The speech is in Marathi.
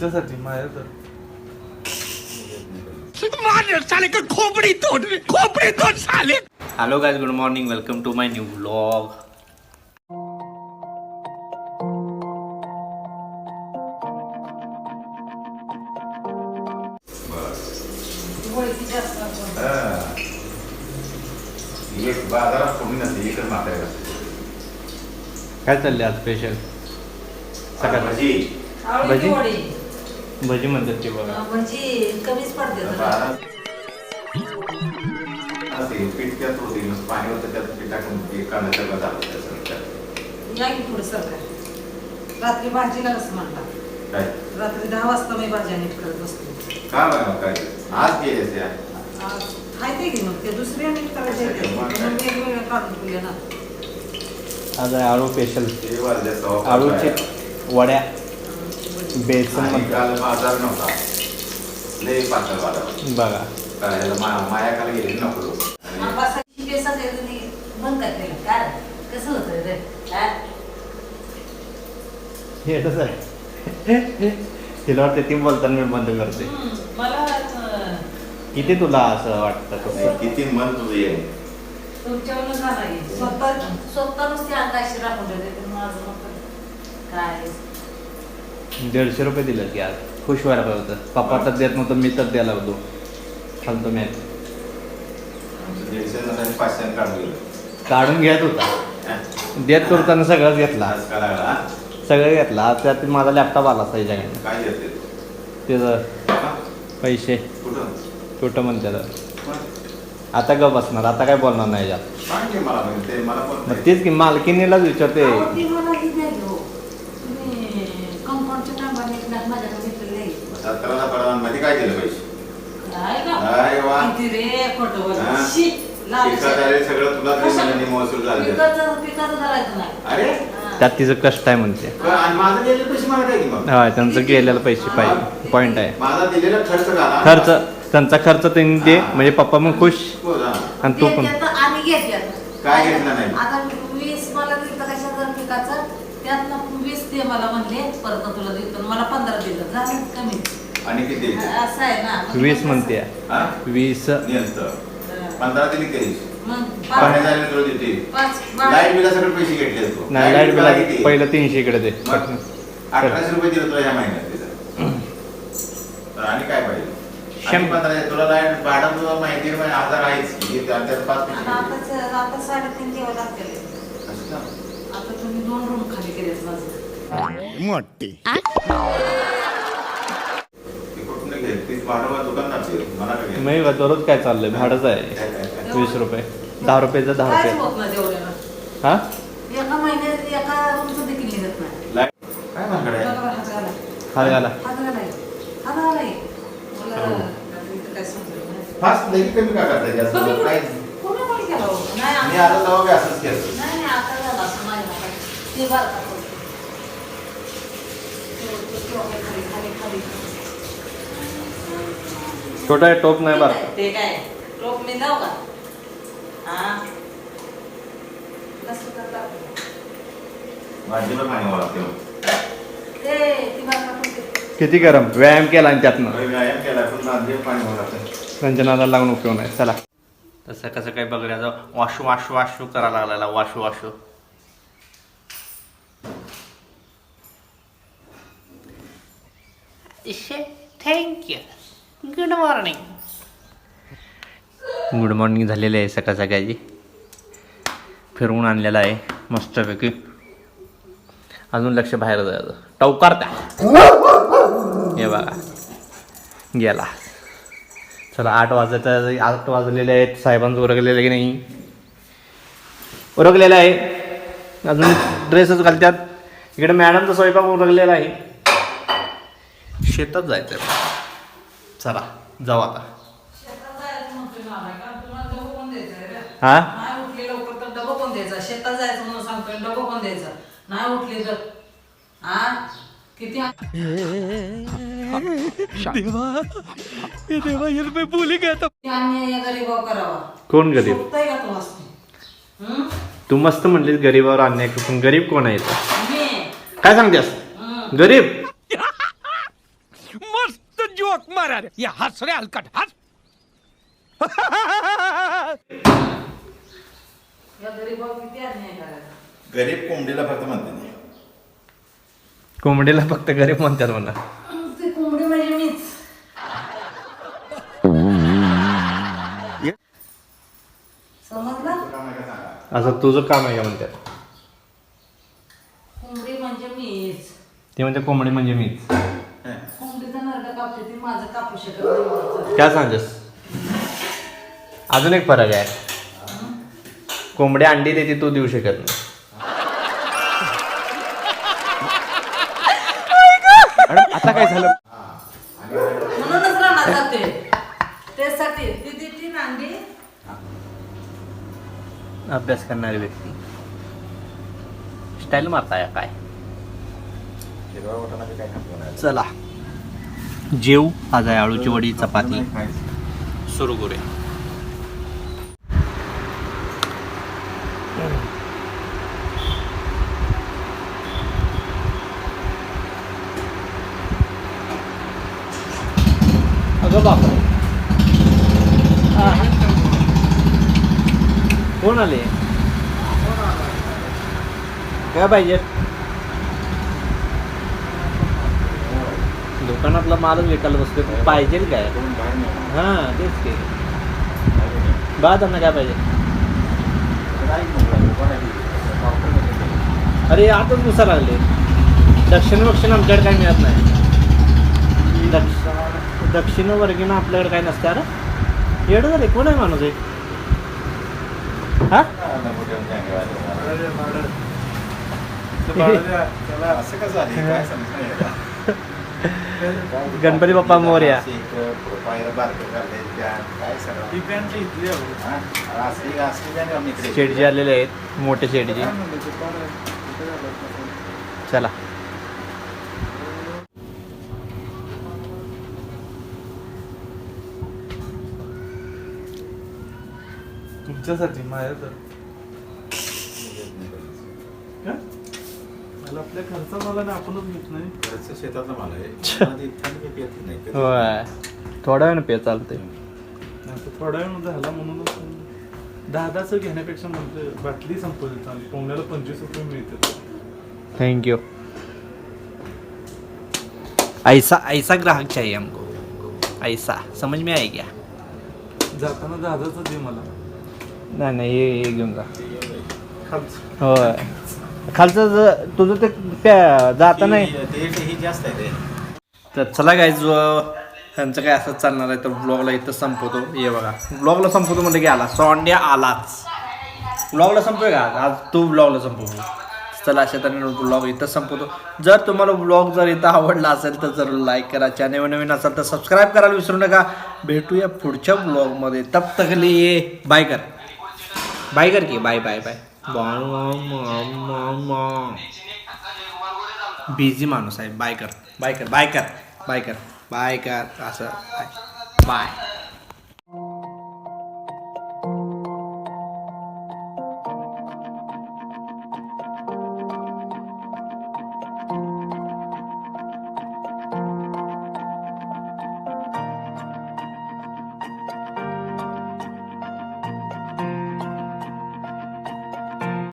तुमच्यासाठी माझ्या तर. Hello guys good morning welcome to my new blog काय चालले आज स्पेशल सकाळ भजी. भजी? भजी म्हणतात ते बघा. म्हणजे कमीच पडते जरा. बाजारात असे पीठ त्यात होते नुसतं पाणी होतं त्यात पीठ टाकून ते कांदा सगळं झालं त्याचं त्यात. या की पुढे सरकार रात्री भाजीला कसं म्हणतात. काय? रात्री दहा वाजता मी भाज्या नीट करत बसते. काय बघा काय? आज खायते की मग? ते दुसऱ्या नीट करायचे. मग वेगवेगळ्या काढून ना. आज आहे आळू स्पेशल ते वाजले सव्वा पाच आळूचे. वड्या. बेसन. आणि म्हणतात काल बाजार नव्हता. लय पातळ बाजार बघा. काय माया काल गेली नको कसं हा? हे कसं आहे? तिला वाटतं ती बोलताना मी बंद करते. किती तुला असं वाटतं तसं किती मन तुझं. स्वतः स्वतः नुसती अंगाशी माझं काय? दीडशे रुपये दिलं की आज. खुश व्हायला पाहिजे होतं. पप्पा तर देत नव्हतं मी तर द्यायला होतो. फालतो मी काढून घेत होता? देत करताना सगळंच घेतला? सगळं घेतला. त्यात माझा लॅपटॉप आला त्याच्याकडे काय देते त्याचं? पैसे. कुठं? पण आता ग बसणार. आता काय बोलणार नाही यात सांग की मला म्हणजे ते मला पण मग तेच की मालकीनीलाच विचारते अहो, ती मला ही द्यायला हो. तुम्ही कंपाऊंडच्या नांबाने एक लाख माझ्याकडे घेतलेले आहे. सतराला पडवा मध्ये काय दिलं पैसे काय का? काय वा? किती रे खोटं बोलणं. हा? शी, लाज पिकात आले सगळं तुला कशा- दिलं महसूल झाले. पिकाचं पिकाचं धरायचं नाही अरे? हा. त्यात तिचं कष्ट आहे म्हणते. पण आणि माझं दिलेले पैसे मला काय की मग हा त्यांचं गेलेलं पैसे पाहिजे. पॉइंट आहे. माझा दिलेला खर्च झाला. खर्च त्यांचा खर्च त्यांनी दे म्हणजे पप्पा मग खुश. हो. आणि तू ते पण आम्ही. काय घेतलं नाही? आता वीस मला दिलं कशाचं पिकाचं? त्यातनं वीस दे मला म्हणले परत तुला देतो. मला पंधरा दिलं. झालं कमी. आणि किती? असं आहे ना. वीस म्हणते. हा? वीस. हा. पंधरा दिली मग तुला देते. पाच. बारा- लाइट बिला सगळे पैसे घेतले तू नाही लाइट बिला किती? पहिलं तीनशे इकडे दे. मग अठराशे रुपये दिलं तुला ह्या महिन्यात तिथं तर आणि काय पाहिजे? आणि शंभर. पंधरा तुला लाइट भाडं तुला माहिती आहे, हजार आहेच की. त्यात त्यात पाच आणि पैसे आताच आता साडेतीन दिवस लागतील. असं का? आता तुम्ही दोन रूम खाली केलेत माझं. ते कुठून घे तीच भाडं दुकान मला काय घ्यायचं? मी दररोज काय चाललंय? भाडंच आहे. वीस रुपये. दहा रुपयाचं दहा रुपये. हा? हात घाला. नाही. कमी का जास्त? काय मी आता जाऊ असंच केलं नाही, नाही, आता झालं असं माझ्या हातात. ते बरं का बोलतो. तो- तो- तो आहे खाली, खाली, खाली. छोटा आहे, टोप नाही बरं. ते काय टोप मी जाऊ का? हा? कसं करतात? भाजीला पाणी ते? ती किती गरम? व्यायाम केला आणि त्यातनं. व्यायाम केला पण भाजीला पाणी वाढते नादाला लागून उपयोग नाही. चला. तसं कसं काही बघण्याचं वाशू वाशू वाशू करायला लागलेला वाशू Washu. Thank you good morning. Good morning झालेली आहे सकाळ सकाळची. फिरवून आणलेलं आहे मस्तपैकी. अजून लक्ष बाहेर जायचं. टवकार त्या. हे बघा. गेला. चला आठ वाजायचं आठ वाजलेले आहेत. साहेबांचं उरकलेलं की नाही? उरकलेलं आहे. अजून ड्रेसच घालतात. इकडे मॅडमचा स्वयंपाक उरगलेला आहे. शेतात जायचं आहे चला जाऊ आता. शेतात जायचं डबं द्यायचं? हा? नाही उठले लवकर तर डबं कोण हा अन्याय गरीबावर करावा? गरीब? का हं? तू मस्त म्हणलीस गरीबावर अन्याय पण गरीब कोण आहे? इथं? मी? काय सांगतेस? हं. गरीब? अरे अरे ये हंस रे हलकट हंस. गरीब कोंबडीला फक्त म्हणते नाही कोंबडीला फक्त गरीब म्हणतात मला ती कोंबडी म्हणजे मीच. समजलं? असं तुझं काम आहे का म्हणतात? कोंबडी म्हणजे मीच. ते म्हणते कोंबडी म्हणजे मीच. माझं कापू शकत नाही काय सांगतेस? अजून एक फरक आहे. कोंबडी अंडी देते तू देऊ शकत नाही. आता काय झालं? म्हणूनच राहणार जाते. त्यासाठी ती देते ना अंडी. अभ्यास करणारी व्यक्ती. स्टाईल मारताय काय? हिरवा वाटाणा बी काय खातो नाही. चला. जेव आज आहे आळूची वडी चपाती. सुरू करूया. अगं बापरे. कोण आले? काय पाहिजे? दुकानातला मालच विकायला बसतो पाहिजे काय? हां तेच की. बा त्यांना काय पाहिजे? अरे आताच घुसा लागले. दक्षिण वक्षिण आमच्याकडे काय मिळत नाही. दक्ष दक्षिण वर्गीनं आपल्याकडे काय नसतं अरे. येडं झाले कोण आहे माणूस एक हा? असं कसं गणपती बाप्पा मोर्या. असं शेटजी आलेले आहेत मोठे शेटजी. चला. तुमच्यासाठी माझ्या तर आपल्या खर्च मला ना आपणच घेत नाही. घरचं शेतातला माल आहे. मला ते इथं मी पित नाही. कधी- होय. थोडा वेळ पे चालते थोडा वेळ झाला म्हणूनच दहा दहाच घेण्यापेक्षा म्हणते बाटली संपवली पोंगण्याला पंचवीस रुपये मिळते. थैंक यू ऐसा ऐसा ग्राहक चाहिए हमको. ऐसा. समझ में आई क्या? जाताना दहादाच दे मला. नाही नाही हे हे घेऊन जा. खालचं. होय. खालचं ज- तुझं ते त्या जाता नाही. ते- ते- हे जास्त आहे ते. तर चला काय जो त्यांचं काय असंच चालणार आहे तर ब्लॉगला इथं संपवतो. ये बघा. ब्लॉगला संपवतो म्हणजे की आला. सोंड्या आलाच. ब्लॉगला संपवे का? आज तू ब्लॉगला संपव चला अशा तऱ्हेने ब्लॉग इथं संपवतो. जर तुम्हाला ब्लॉग जर इथं आवडला असेल तर जरूर लाईक करा. चॅनल नवीन असेल तर सबस्क्राईब करायला विसरू नका. भेटूया पुढच्या ब्लॉगमध्ये तब तकली लिए बाय कर. बाय कर की. बाय बाय बाय बिझी माणूस आहे बाय कर बाय कर बाय कर बाय कर बाय कर असं बाय